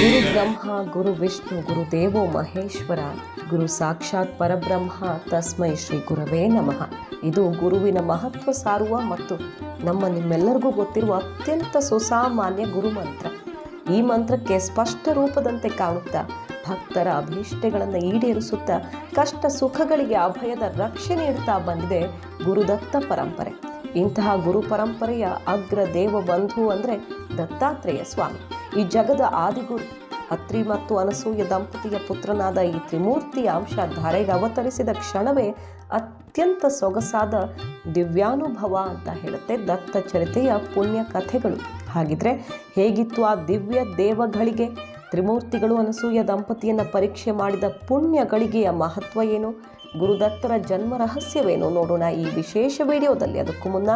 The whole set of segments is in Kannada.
ಗುರು ಬ್ರಹ್ಮ ಗುರು ವಿಷ್ಣು ಗುರುದೇವೋ ಮಹೇಶ್ವರ ಗುರು ಸಾಕ್ಷಾತ್ ಪರಬ್ರಹ್ಮ ತಸ್ಮೈ ಶ್ರೀ ಗುರವೇ ನಮಃ ಇದು ಗುರುವಿನ ಮಹತ್ವ ಸಾರುವ ಮತ್ತು ನಮ್ಮ ನಿಮ್ಮೆಲ್ಲರಿಗೂ ಗೊತ್ತಿರುವ ಅತ್ಯಂತ ಸುಸಾಮಾನ್ಯ ಗುರುಮಂತ್ರ. ಈ ಮಂತ್ರಕ್ಕೆ ಸ್ಪಷ್ಟ ರೂಪದಂತೆ ಕಾಣುತ್ತಾ, ಭಕ್ತರ ಅಭೀಷ್ಟೆಗಳನ್ನು ಈಡೇರಿಸುತ್ತಾ, ಕಷ್ಟ ಸುಖಗಳಿಗೆ ಅಭಯದ ರಕ್ಷೆ ನೀಡುತ್ತಾ ಬಂದಿದೆ ಗುರುದತ್ತ ಪರಂಪರೆ. ಇಂತಹ ಗುರು ಪರಂಪರೆಯ ಅಗ್ರ ದೇವ ಬಂಧು ಅಂದರೆ ದತ್ತಾತ್ರೇಯ ಸ್ವಾಮಿ. ಈ ಜಗದ ಆದಿಗುರು ಅತ್ರಿ ಮತ್ತು ಅನಸೂಯ ದಂಪತಿಯ ಪುತ್ರನಾದ ಈ ತ್ರಿಮೂರ್ತಿಯ ಅಂಶ ಧಾರೆಗೆ ಅವತರಿಸಿದ ಕ್ಷಣವೇ ಅತ್ಯಂತ ಸೊಗಸಾದ ದಿವ್ಯಾನುಭವ ಅಂತ ಹೇಳುತ್ತೆ ದತ್ತ ಚರಿತೆಯ ಪುಣ್ಯ ಕಥೆಗಳು. ಹಾಗಿದ್ರೆ ಹೇಗಿತ್ತು ಆ ದಿವ್ಯ ದೇವಗಳಿಗೆ? ತ್ರಿಮೂರ್ತಿಗಳು ಅನಸೂಯ ದಂಪತಿಯನ್ನು ಪರೀಕ್ಷೆ ಮಾಡಿದ ಪುಣ್ಯ ಗಳಿಗೆಯ ಮಹತ್ವ ಏನು? ಗುರುದತ್ತರ ಜನ್ಮ ರಹಸ್ಯವೇನು ನೋಡೋಣ ಈ ವಿಶೇಷ ವಿಡಿಯೋದಲ್ಲಿ. ಅದಕ್ಕೂ ಮುನ್ನ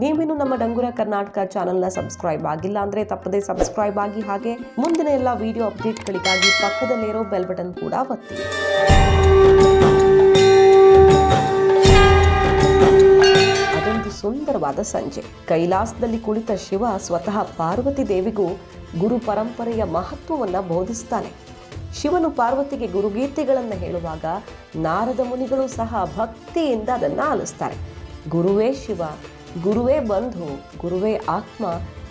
ನೀವೇನು ನಮ್ಮ ಡಂಗುರ ಕರ್ನಾಟಕ ಚಾನಲ್ನ ಸಬ್ಸ್ಕ್ರೈಬ್ ಆಗಿಲ್ಲ ಅಂದರೆ ತಪ್ಪದೇ ಸಬ್ಸ್ಕ್ರೈಬ್ ಆಗಿ ಹಾಗೆ ಮುಂದಿನ ಎಲ್ಲ ವಿಡಿಯೋ ಅಪ್ಡೇಟ್ಗಳಿಗಾಗಿ ಪಕ್ಕದಲ್ಲಿರೋ ಬೆಲ್ ಬಟನ್ ಕೂಡ ಒತ್ತಿ. ಅದೊಂದು ಸುಂದರವಾದ ಸಂಜೆ. ಕೈಲಾಸದಲ್ಲಿ ಕುಳಿತ ಶಿವ ಸ್ವತಃ ಪಾರ್ವತಿ ದೇವಿಗೂ ಗುರು ಪರಂಪರೆಯ ಮಹತ್ವವನ್ನು ಬೋಧಿಸ್ತಾನೆ. ಶಿವನು ಪಾರ್ವತಿಗೆ ಗುರುಗೀತೆಗಳನ್ನು ಹೇಳುವಾಗ ನಾರದ ಮುನಿಗಳು ಸಹ ಭಕ್ತಿಯಿಂದ ಅದನ್ನು ಆಲಿಸ್ತಾರೆ. ಗುರುವೇ ಶಿವ, ಗುರುವೇ ಬಂಧು, ಗುರುವೇ ಆತ್ಮ,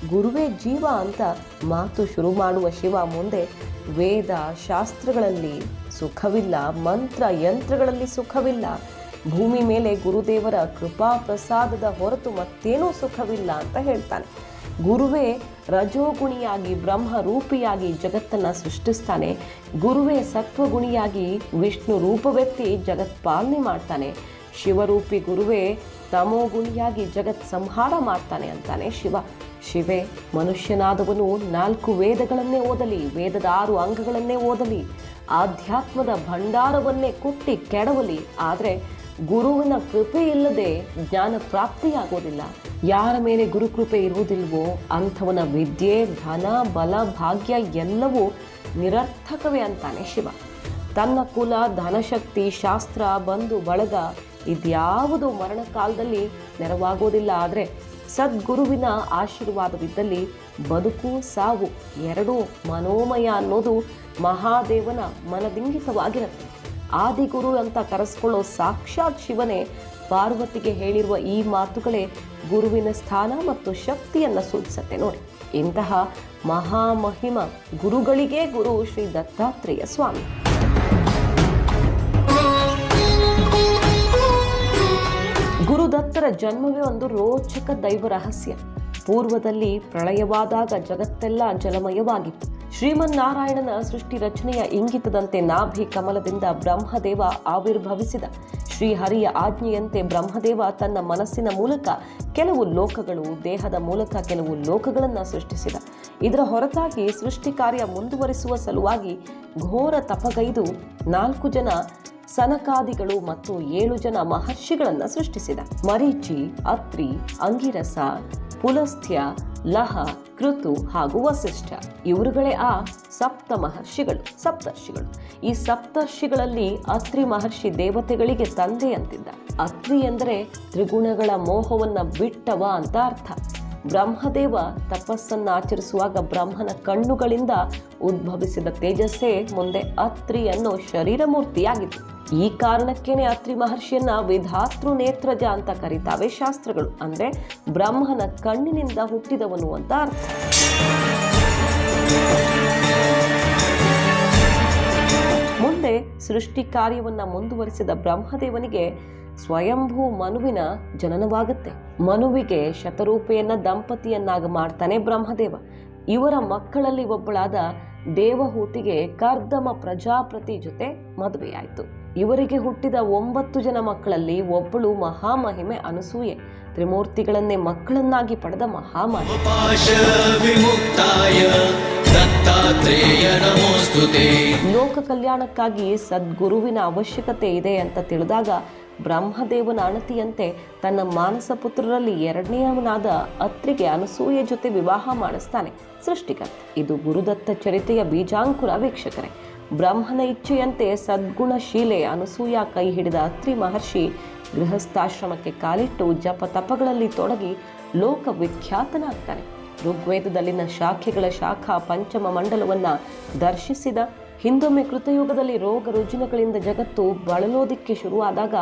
ಗುರುವೇ ಜೀವ ಅಂತ ಮಾತು ಶುರು ಮಾಡುವ ಶಿವ ಮುಂದೆ ವೇದ ಶಾಸ್ತ್ರಗಳಲ್ಲಿ ಸುಖವಿಲ್ಲ, ಮಂತ್ರ ಯಂತ್ರಗಳಲ್ಲಿ ಸುಖವಿಲ್ಲ. ಭೂಮಿ ಮೇಲೆ ಗುರುದೇವರ ಕೃಪಾ ಪ್ರಸಾದದ ಹೊರತು ಮತ್ತೇನೂ ಸುಖವಿಲ್ಲ ಅಂತ ಹೇಳ್ತಾನೆ. ಗುರುವೇ, ರಜೋಗುಣಿಯಾಗಿ ಬ್ರಹ್ಮ ರೂಪಿಯಾಗಿ ಜಗತ್ತನ್ನು ಸೃಷ್ಟಿಸ್ತಾನೆ. ಗುರುವೇ, ಸತ್ವಗುಣಿಯಾಗಿ ವಿಷ್ಣು ರೂಪವೆತ್ತಿ ಜಗತ್ ಪಾಲನೆ ಮಾಡ್ತಾನೆ. ಶಿವರೂಪಿ ಗುರುವೇ, ತಮೋಗುಣಿಯಾಗಿ ಜಗತ್ ಸಂಹಾರ ಮಾಡ್ತಾನೆ ಅಂತಾನೆ ಶಿವ. ಶಿವೆ, ಮನುಷ್ಯನಾದವನು ನಾಲ್ಕು ವೇದಗಳನ್ನೇ ಓದಲಿ, ವೇದದ ಆರು ಅಂಗಗಳನ್ನೇ ಓದಲಿ, ಆಧ್ಯಾತ್ಮದ ಭಂಡಾರವನ್ನೇ ಕುಟ್ಟಿ ಕೆಡವಲಿ. ಆದರೆ ಗುರುವಿನ ಕೃಪೆ ಇಲ್ಲದೆ ಜ್ಞಾನ ಪ್ರಾಪ್ತಿಯಾಗೋದಿಲ್ಲ. ಯಾರ ಮೇಲೆ ಗುರುಕೃಪೆ ಇರುವುದಿಲ್ವೋ ಅಂಥವನ ವಿದ್ಯೆ, ಧನ, ಬಲ, ಭಾಗ್ಯ ಎಲ್ಲವೂ ನಿರರ್ಥಕವೇ ಅಂತಾನೆ ಶಿವ. ತನ್ನ ಕುಲ, ಧನಶಕ್ತಿ, ಶಾಸ್ತ್ರ, ಬಂಧು, ಬಳಗ ಇದ್ಯಾವುದು ಮರಣ ಕಾಲದಲ್ಲಿ ನೆರವಾಗೋದಿಲ್ಲ. ಆದರೆ ಸದ್ಗುರುವಿನ ಆಶೀರ್ವಾದವಿದ್ದಲ್ಲಿ ಬದುಕು, ಸಾವು ಎರಡೂ ಮನೋಮಯ ಅನ್ನೋದು ಮಹಾದೇವನ ಮನದಿಂಗಿತವಾಗಿರುತ್ತೆ. ಆದಿಗುರು ಅಂತ ಕರೆಸ್ಕೊಳ್ಳೋ ಸಾಕ್ಷಾತ್ ಶಿವನೇ ಪಾರ್ವತಿಗೆ ಹೇಳಿರುವ ಈ ಮಾತುಗಳೇ ಗುರುವಿನ ಸ್ಥಾನ ಮತ್ತು ಶಕ್ತಿಯನ್ನು ಸೂಚಿಸುತ್ತೆ ನೋಡಿ. ಇಂತಹ ಮಹಾಮಹಿಮ ಗುರುಗಳಿಗೇ ಗುರು ಶ್ರೀ ದತ್ತಾತ್ರೇಯ ಸ್ವಾಮಿ. ಗುರುದತ್ತರ ಜನ್ಮವೇ ಒಂದು ರೋಚಕ ದೈವ ರಹಸ್ಯ. ಪೂರ್ವದಲ್ಲಿ ಪ್ರಳಯವಾದಾಗ ಜಗತ್ತೆಲ್ಲ ಜಲಮಯವಾಗಿತ್ತು. ಶ್ರೀಮನ್ನಾರಾಯಣನ ಸೃಷ್ಟಿ ರಚನೆಯ ಇಂಗಿತದಂತೆ ನಾಭಿ ಕಮಲದಿಂದ ಬ್ರಹ್ಮದೇವ ಆವಿರ್ಭವಿಸಿದ. ಶ್ರೀಹರಿಯ ಆಜ್ಞೆಯಂತೆ ಬ್ರಹ್ಮದೇವ ತನ್ನ ಮನಸ್ಸಿನ ಮೂಲಕ ಕೆಲವು ಲೋಕಗಳು, ದೇಹದ ಮೂಲಕ ಕೆಲವು ಲೋಕಗಳನ್ನು ಸೃಷ್ಟಿಸಿದ. ಇದರ ಹೊರತಾಗಿ ಸೃಷ್ಟಿ ಕಾರ್ಯ ಮುಂದುವರಿಸುವ ಸಲುವಾಗಿ ಘೋರ ತಪಗೈದು ನಾಲ್ಕು ಜನ ಸನಕಾದಿಗಳು ಮತ್ತು ಏಳು ಜನ ಮಹರ್ಷಿಗಳನ್ನು ಸೃಷ್ಟಿಸಿದ. ಮರೀಚಿ, ಅತ್ರಿ, ಅಂಗಿರಸ ಪುಲಸ್ಥ್ಯ ಲಹ, ಕೃತು ಹಾಗೂ ವಸಿಷ್ಠ. ಇವರುಗಳೇ ಆ ಸಪ್ತ ಮಹರ್ಷಿಗಳು, ಸಪ್ತರ್ಷಿಗಳು. ಈ ಸಪ್ತರ್ಷಿಗಳಲ್ಲಿ ಅತ್ರಿ ಮಹರ್ಷಿ ದೇವತೆಗಳಿಗೆ ತಂದೆ ಅಂತಿದ್ದ. ಅತ್ರಿ ಎಂದರೆ ತ್ರಿಗುಣಗಳ ಮೋಹವನ್ನ ಬಿಟ್ಟವ ಅಂತ ಅರ್ಥ. ಬ್ರಹ್ಮದೇವ ತಪಸ್ಸನ್ನು ಆಚರಿಸುವಾಗ ಬ್ರಹ್ಮನ ಕಣ್ಣುಗಳಿಂದ ಉದ್ಭವಿಸಿದ ತೇಜಸ್ಸೇ ಮುಂದೆ ಅತ್ರಿ ಅನ್ನೋ ಶರೀರ ಮೂರ್ತಿಯಾಗಿತ್ತು ಈ ಕಾರಣಕ್ಕೇನೆ ಅತ್ರಿ ಮಹರ್ಷಿಯನ್ನ ವಿಧಾತೃ ನೇತ್ರಜ ಅಂತ ಕರೀತಾವೆ ಶಾಸ್ತ್ರಗಳು. ಅಂದ್ರೆ ಬ್ರಹ್ಮನ ಕಣ್ಣಿನಿಂದ ಹುಟ್ಟಿದವನು ಅಂತ ಅರ್ಥ. ಮುಂದೆ ಸೃಷ್ಟಿ ಕಾರ್ಯವನ್ನ ಮುಂದುವರಿಸಿದ ಬ್ರಹ್ಮದೇವನಿಗೆ ಸ್ವಯಂಭೂ ಮನುವಿನ ಜನನವಾಗುತ್ತೆ. ಮನುವಿಗೆ ಶತರೂಪೆಯನ್ನ ದಂಪತಿಯನ್ನಾಗಿ ಮಾಡ್ತಾನೆ ಬ್ರಹ್ಮದೇವ. ಇವರ ಮಕ್ಕಳಲ್ಲಿ ಒಬ್ಬಳಾದ ದೇವಹೂತಿಗೆ ಕರ್ದಮ ಪ್ರಜಾಪತಿ ಜೊತೆ ಮದುವೆಯಾಯಿತು. ಇವರಿಗೆ ಹುಟ್ಟಿದ ಒಂಬತ್ತು ಜನ ಮಕ್ಕಳಲ್ಲಿ ಒಬ್ಬಳು ಮಹಾಮಹಿಮೆ ಅನಸೂಯೆ. ತ್ರಿಮೂರ್ತಿಗಳನ್ನೇ ಮಕ್ಕಳನ್ನಾಗಿ ಪಡೆದ ಮಹಾಮಹಿಮೆ ಲೋಕ ಕಲ್ಯಾಣಕ್ಕಾಗಿ ಸದ್ಗುರುವಿನ ಅವಶ್ಯಕತೆ ಇದೆ ಅಂತ ತಿಳಿದಾಗ ಬ್ರಹ್ಮದೇವನ ಅಣತಿಯಂತೆ ತನ್ನ ಮಾನಸ ಪುತ್ರರಲ್ಲಿ ಎರಡನೆಯವನಾದ ಅತ್ರಿಗೆ ಅನಸೂಯ ಜೊತೆ ವಿವಾಹ ಮಾಡಿಸ್ತಾನೆ ಸೃಷ್ಟಿಕರ್ತ. ಇದು ಗುರುದತ್ತ ಚರಿತೆಯ ಬೀಜಾಂಕುರ ವೀಕ್ಷಕರೇ. ಬ್ರಹ್ಮನ ಇಚ್ಛೆಯಂತೆ ಸದ್ಗುಣಶೀಲೆ ಅನಸೂಯ ಕೈ ಹಿಡಿದ ಅತ್ರಿ ಮಹರ್ಷಿ ಗೃಹಸ್ಥಾಶ್ರಮಕ್ಕೆ ಕಾಲಿಟ್ಟು ಜಪ ತಪಗಳಲ್ಲಿ ತೊಡಗಿ ಲೋಕ ವಿಖ್ಯಾತನಾಗ್ತಾನೆ ಋಗ್ವೇದದಲ್ಲಿನ ಶಾಖೆಗಳ ಶಾಖಾ ಪಂಚಮ ಮಂಡಲವನ್ನು ದರ್ಶಿಸಿದ ಹಿಂದೊಮ್ಮೆ ಕೃತಯುಗದಲ್ಲಿ ರೋಗ ರುಜಿನಗಳಿಂದ ಜಗತ್ತು ಬಳಲೋದಿಕ್ಕೆ ಶುರುವಾದಾಗ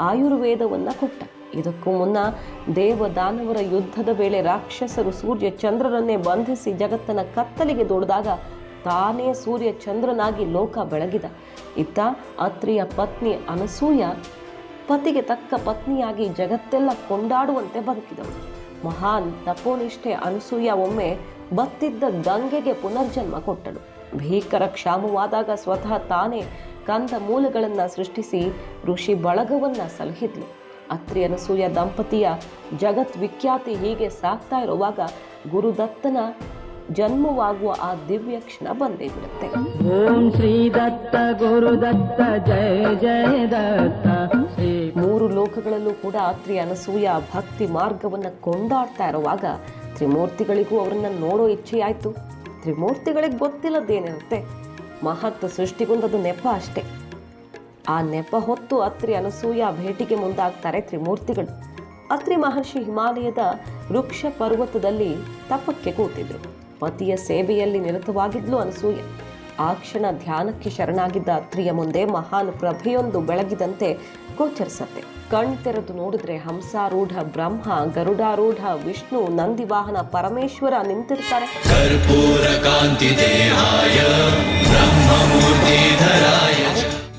ಆಯುರ್ವೇದವನ್ನು ಕೊಟ್ಟ. ಇದಕ್ಕೂ ಮುನ್ನ ದೇವ ದಾನವರ ಯುದ್ಧದ ವೇಳೆ ರಾಕ್ಷಸರು ಸೂರ್ಯ ಚಂದ್ರರನ್ನೇ ಬಂಧಿಸಿ ಜಗತ್ತನ ಕತ್ತಲಿಗೆ ದೊಡ್ದಾಗ ತಾನೇ ಸೂರ್ಯ ಚಂದ್ರನಾಗಿ ಲೋಕ ಬೆಳಗಿದ. ಇತ್ತ ಅತ್ರಿಯ ಪತ್ನಿ ಅನಸೂಯ ಪತಿಗೆ ತಕ್ಕ ಪತ್ನಿಯಾಗಿ ಜಗತ್ತೆಲ್ಲ ಕೊಂಡಾಡುವಂತೆ ಬದುಕಿದಳು. ಮಹಾನ್ ತಪೋನಿಷ್ಠೆ ಅನಸೂಯ ಒಮ್ಮೆ ಬತ್ತಿದ್ದ ಗಂಗೆಗೆ ಪುನರ್ಜನ್ಮ ಕೊಟ್ಟಳು. ಭೀಕರ ಕ್ಷಾಮವಾದಾಗ ಸ್ವತಃ ತಾನೇ ಕಂದ ಮೂಲಗಳನ್ನು ಸೃಷ್ಟಿಸಿ ಋಷಿ ಬಳಗವನ್ನ ಸಲಹಿದ್ಲು. ಅತ್ರಿ ಅನಸೂಯ ದಂಪತಿಯ ಜಗತ್ ವಿಖ್ಯಾತಿ ಹೀಗೆ ಸಾಕ್ತಾ ಇರುವಾಗ ಗುರುದತ್ತನ ಜನ್ಮವಾಗುವ ಆ ದಿವ್ಯ ಕ್ಷಣ ಬಂದೇ ಬಿಡುತ್ತೆ. ಓಂ ಶ್ರೀ ದತ್ತ ಗುರು ದತ್ತ ಜಯ ಜಯ ದತ್ತ. ಮೂರು ಲೋಕಗಳಲ್ಲೂ ಕೂಡ ತ್ರಿ ಅನಸೂಯ ಭಕ್ತಿ ಮಾರ್ಗವನ್ನ ಕೊಂಡಾಡ್ತಾ ಇರುವಾಗ ತ್ರಿಮೂರ್ತಿಗಳಿಗೂ ಅವರನ್ನ ನೋಡೋ ಇಚ್ಛೆಯಾಯ್ತು. ತ್ರಿಮೂರ್ತಿಗಳಿಗೆ ಗೊತ್ತಿಲ್ಲದೇನಿರುತ್ತೆ ಮಹತ್ ಸೃಷ್ಟಿಗೊಂದದು ನೆಪ ಅಷ್ಟೇ. ಆ ನೆಪ ಹೊತ್ತು ಅತ್ರಿ ಅನಸೂಯ ಭೇಟಿಗೆ ಮುಂದಾಗ್ತಾರೆ ತ್ರಿಮೂರ್ತಿಗಳು. ಅತ್ರಿ ಮಹರ್ಷಿ ಹಿಮಾಲಯದ ವೃಕ್ಷ ಪರ್ವತದಲ್ಲಿ ತಪಕ್ಕೆ ಕೂತಿದ್ರು. ಪತಿಯ ಸೇವೆಯಲ್ಲಿ ನಿರತವಾಗಿದ್ಲು ಅನಸೂಯ. ಆ ಕ್ಷಣ ಧ್ಯಾನಕ್ಕೆ ಶರಣಾಗಿದ್ದ ಅತ್ರಿಯ ಮುಂದೆ ಮಹಾನ್ ಪ್ರಭೆಯೊಂದು ಬೆಳಗಿದಂತೆ ಗೋಚರಿಸತ್ತೆ. ಕಣ್ತೆರೆದು ನೋಡಿದ್ರೆ ಹಂಸಾರೂಢ ಬ್ರಹ್ಮ ಗರುಡಾರೂಢ ವಿಷ್ಣು ನಂದಿವಾಹನ ಪರಮೇಶ್ವರ ನಿಂತಿರ್ತಾರೆ.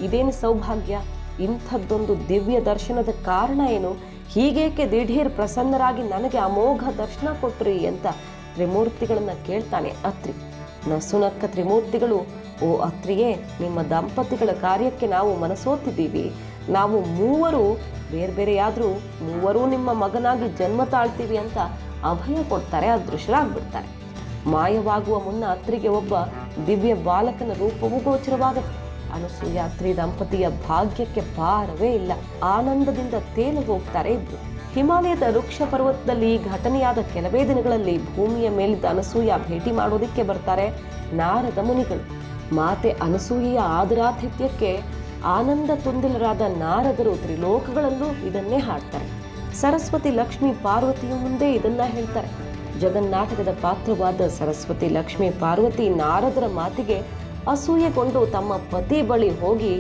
ಇದೇನು ಸೌಭಾಗ್ಯ? ಇಂಥದ್ದೊಂದು ದಿವ್ಯ ದರ್ಶನದ ಕಾರಣ ಏನು? ಹೀಗೇಕೆ ದಿಢೀರ್ ಪ್ರಸನ್ನರಾಗಿ ನನಗೆ ಅಮೋಘ ದರ್ಶನ ಕೊಟ್ರಿ ಅಂತ ತ್ರಿಮೂರ್ತಿಗಳನ್ನ ಕೇಳ್ತಾನೆ ಅತ್ರಿ. ನಸುನಕ್ಕ ತ್ರಿಮೂರ್ತಿಗಳು, ಓ ಅತ್ರಿಯೇ, ನಿಮ್ಮ ದಂಪತಿಗಳ ಕಾರ್ಯಕ್ಕೆ ನಾವು ಮನಸೋತಿದ್ದೀವಿ. ನಾವು ಮೂವರು, ಬೇರೆ ಬೇರೆಯಾದರೂ ಮೂವರೂ ನಿಮ್ಮ ಮಗನಾಗಿ ಜನ್ಮ ತಾಳ್ತೀವಿ ಅಂತ ಅಭಯ ಕೊಡ್ತಾರೆ ಅದೃಶ್ಯರಾಗ್ಬಿಡ್ತಾರೆ ಮಾಯವಾಗುವ ಮುನ್ನ ಅತ್ರಿಗೆ ಒಬ್ಬ ದಿವ್ಯ ಬಾಲಕನ ರೂಪವೂ ಗೋಚರವಾಗುತ್ತೆ ಅನಸೂಯ ಅತ್ರಿ ದಂಪತಿಯ ಭಾಗ್ಯಕ್ಕೆ ಭಾರವೇ ಇಲ್ಲ. ಆನಂದದಿಂದ ತೇಲು ಹೋಗ್ತಾರೆ ಇದ್ರು ಹಿಮಾಲಯದ ವೃಕ್ಷ ಪರ್ವತದಲ್ಲಿ ಘಟನೆಯಾದ ಕೆಲವೇ ದಿನಗಳಲ್ಲಿ ಭೂಮಿಯ ಮೇಲಿದ್ದ ಅನಸೂಯ ಭೇಟಿ ಮಾಡೋದಿಕ್ಕೆ ಬರ್ತಾರೆ ನಾರದ ಮುನಿಗಳು. ಮಾತೆ ಅನಸೂಯೆಯ ಆದರಾತಿಥ್ಯಕ್ಕೆ ಆನಂದ ತುಂದಿಲರಾದ ನಾರದರು ತ್ರಿಲೋಕಗಳಲ್ಲೂ ಇದನ್ನೇ ಹಾಡ್ತಾರೆ. ಸರಸ್ವತಿ ಲಕ್ಷ್ಮಿ ಪಾರ್ವತಿಯ ಮುಂದೆ ಇದನ್ನ ಹೇಳ್ತಾರೆ. ಜಗನ್ನಾಟಕದ ಪಾತ್ರವಾದ ಸರಸ್ವತಿ ಲಕ್ಷ್ಮಿ ಪಾರ್ವತಿ ನಾರದರ ಮಾತಿಗೆ ಅಸೂಯೆಗೊಂಡು ತಮ್ಮ ಪತಿ ಬಳಿ ಹೋಗಿ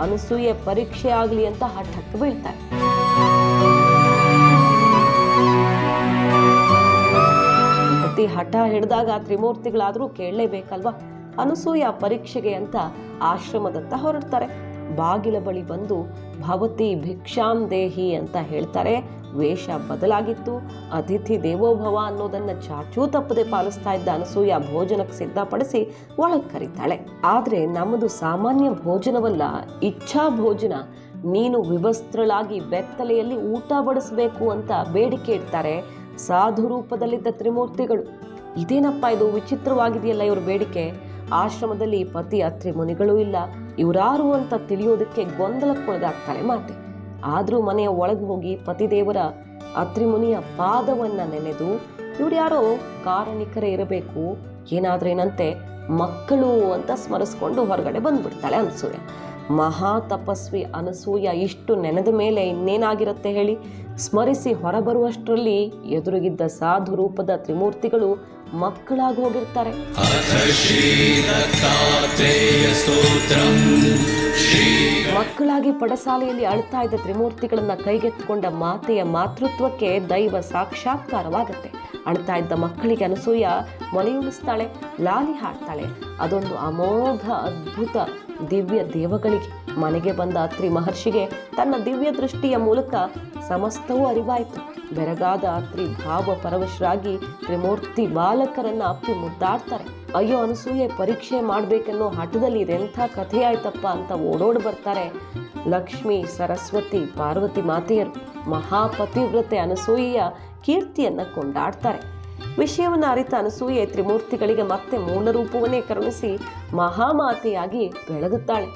ಅನಸೂಯೆ ಪರೀಕ್ಷೆ ಆಗಲಿ ಅಂತ ಹಠಕ್ಕೆ ಬೀಳ್ತಾರೆ. ಪತಿ ಹಠ ಹಿಡಿದಾಗ ತ್ರಿಮೂರ್ತಿಗಳಾದರೂ ಕೇಳಲೇಬೇಕಲ್ವಾ? ಅನಸೂಯ ಪರೀಕ್ಷೆಗೆ ಅಂತ ಆಶ್ರಮದತ್ತ ಹೊರಡ್ತಾರೆ. ಬಾಗಿಲ ಬಳಿ ಬಂದು ಭವತಿ ಭಿಕ್ಷಾಂ ದೇಹಿ ಅಂತ ಹೇಳ್ತಾರೆ. ವೇಷ ಬದಲಾಗಿತ್ತು. ಅತಿಥಿ ದೇವೋಭವ ಅನ್ನೋದನ್ನ ಚಾಚೂ ತಪ್ಪದೆ ಪಾಲಿಸ್ತಾ ಇದ್ದ ಅನಸೂಯ ಭೋಜನಕ್ಕೆ ಸಿದ್ಧಪಡಿಸಿ ಒಳಗೆ ಕರೀತಾಳೆ. ಆದರೆ ನಮ್ಮದು ಸಾಮಾನ್ಯ ಭೋಜನವಲ್ಲ, ಇಚ್ಛಾ ಭೋಜನ. ನೀನು ವಿವಸ್ತ್ರಳಾಗಿ ಬೆತ್ತಲೆಯಲ್ಲಿ ಊಟ ಬಡಿಸಬೇಕು ಅಂತ ಬೇಡಿಕೆ ಇಡ್ತಾರೆ. ಸಾಧು ರೂಪದಲ್ಲಿದ್ದ ತ್ರಿಮೂರ್ತಿಗಳು. ಇದೇನಪ್ಪ ಇದು? ವಿಚಿತ್ರವಾಗಿದೆಯಲ್ಲ ಇವ್ರ ಬೇಡಿಕೆ? ಆಶ್ರಮದಲ್ಲಿ ಪತಿ ಅತ್ರಿ ಮುನಿಗಳೂ ಇಲ್ಲ. ಇವರಾರು ಅಂತ ತಿಳಿಯೋದಕ್ಕೆ ಗೊಂದಲಕ್ಕೊಳಗಾಗ್ತಾಳೆ ಮಾತೆ. ಆದರೂ ಮನೆಯ ಒಳಗೆ ಹೋಗಿ ಪತಿದೇವರ ಅತ್ರಿ ಮುನಿಯ ಪಾದವನ್ನ ನೆನೆದು, ಇವ್ರು ಯಾರೋ ಕಾರಣಿಕರೇ ಇರಬೇಕು, ಏನಾದ್ರೇನಂತೆ ಮಕ್ಕಳು ಅಂತ ಸ್ಮರಿಸ್ಕೊಂಡು ಹೊರಗಡೆ ಬಂದ್ಬಿಡ್ತಾಳೆ ಅನಸೂಯ. ಮಹಾ ತಪಸ್ವಿ ಅನಸೂಯ ಇಷ್ಟು ನೆನೆದ ಮೇಲೆ ಇನ್ನೇನಾಗಿರುತ್ತೆ ಹೇಳಿ? ಸ್ಮರಿಸಿ ಹೊರಬರುವಷ್ಟರಲ್ಲಿ ಎದುರುಗಿದ್ದ ಸಾಧು ರೂಪದ ತ್ರಿಮೂರ್ತಿಗಳು ಮಕ್ಕಳಾಗಿ ಹೋಗಿರ್ತಾರೆ. ಮಕ್ಕಳಾಗಿ ಪಡಸಾಲೆಯಲ್ಲಿ ಅಳ್ತಾ ಇದ್ದ ತ್ರಿಮೂರ್ತಿಗಳನ್ನು ಕೈಗೆತ್ತಿಕೊಂಡ ಮಾತೆಯ ಮಾತೃತ್ವಕ್ಕೆ ದೈವ ಸಾಕ್ಷಾತ್ಕಾರವಾಗುತ್ತೆ. ಅಳ್ತಾ ಇದ್ದ ಮಕ್ಕಳಿಗೆ ಅನಸೂಯ ಮೊಲೆಯುಳಿಸ್ತಾಳೆ ಲಾಲಿ ಹಾಡ್ತಾಳೆ. ಅದೊಂದು ಅಮೋಘ ಅದ್ಭುತ ದಿವ್ಯ ದೇವಗಳಿಗೆ ಮನೆಗೆ ಬಂದ ಅತ್ರಿ ಮಹರ್ಷಿಗೆ ತನ್ನ ದಿವ್ಯ ದೃಷ್ಟಿಯ ಮೂಲಕ ಸಮಸ್ತವೂ ಅರಿವಾಯಿತು. ಬೆರಗಾದ ಅತ್ರಿ ಭಾವ ಪರವಶರಾಗಿ ತ್ರಿಮೂರ್ತಿ ಬಾಲಕರನ್ನ ಅಪ್ಪಿ ಮುದ್ದಾಡ್ತಾರೆ. ಅಯ್ಯೋ, ಅನಸೂಯೆ ಪರೀಕ್ಷೆ ಮಾಡಬೇಕೆನ್ನೋ ಹಠದಲ್ಲಿ ಇದೆಂಥ ಕಥೆ ಆಯ್ತಪ್ಪ ಅಂತ ಓಡೋಡ್ ಬರ್ತಾರೆ ಲಕ್ಷ್ಮಿ, ಸರಸ್ವತಿ, ಪಾರ್ವತಿ ಮಾತೆಯರು. ಮಹಾಪತಿವ್ರತೆ ಅನಸೂಯೆಯ ಕೀರ್ತಿಯನ್ನ ಕೊಂಡಾಡ್ತಾರೆ. ವಿಷಯವನ್ನು ಅರಿತ ಅನಸೂಯೆ ತ್ರಿಮೂರ್ತಿಗಳಿಗೆ ಮತ್ತೆ ಮೂಲ ರೂಪವನ್ನೇ ಕರುಣಿಸಿ ಮಹಾಮಾತೆಯಾಗಿ ಬೆಳಗುತ್ತಾಳೆ.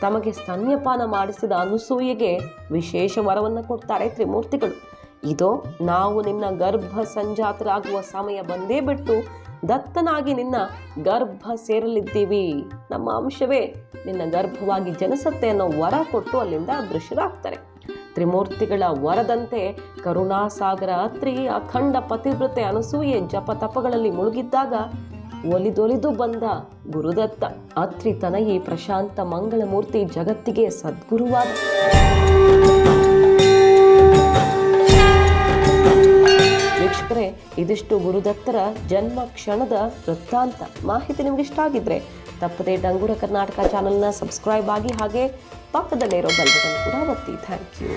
ತಮಗೆ ಸ್ತನ್ಯಪಾನ ಮಾಡಿಸಿದ ಅನಸೂಯೆಗೆ ವಿಶೇಷ ವರವನ್ನು ಕೊಡ್ತಾರೆ ತ್ರಿಮೂರ್ತಿಗಳು. ಇದು, ನಾವು ನಿನ್ನ ಗರ್ಭ ಸಂಜಾತರಾಗುವ ಸಮಯ ಬಂದೇ ಬಿಟ್ಟು ದತ್ತನಾಗಿ ನಿನ್ನ ಗರ್ಭ ಸೇರಲಿದ್ದೀವಿ. ನಮ್ಮ ಅಂಶವೇ ನಿನ್ನ ಗರ್ಭವಾಗಿ ಜನಿಸತ್ತೆ ಅನ್ನೋ ವರ ಕೊಟ್ಟು ಅಲ್ಲಿಂದ ಅದೃಶ್ಯರಾಗ್ತಾರೆ ತ್ರಿಮೂರ್ತಿಗಳ ವರದಂತೆ ಕರುಣಾಸಾಗರ ಅತ್ರಿ ಅಖಂಡ ಪತಿವ್ರತೆ ಅನಸೂಯೆ ಜಪ ತಪಗಳಲ್ಲಿ ಮುಳುಗಿದ್ದಾಗ ಒಲಿದೊಲಿದು ಬಂದ ಗುರುದತ್ತ ಅತ್ರಿ ತನಯಿ ಪ್ರಶಾಂತ ಮಂಗಳಮೂರ್ತಿ ಜಗತ್ತಿಗೆ ಸದ್ಗುರುವಾದ. ವೀಕ್ಷಕರೇ, ಇದಿಷ್ಟು ಗುರುದತ್ತರ ಜನ್ಮ ಕ್ಷಣದ ವೃತ್ತಾಂತ. ಮಾಹಿತಿ ನಿಮ್ಗೆ ಇಷ್ಟ ಆಗಿದ್ರೆ ತಪ್ಪದೆ ಡಂಗೂರ ಕರ್ನಾಟಕ ಚಾನೆಲ್ನ ಸಬ್ಸ್ಕ್ರೈಬ್ ಆಗಿ ಹಾಗೆ ಪಕ್ಕದಲ್ಲಿರೋ ಬೆಲ್ ಕೂಡ ಒತ್ತಿ. Thank you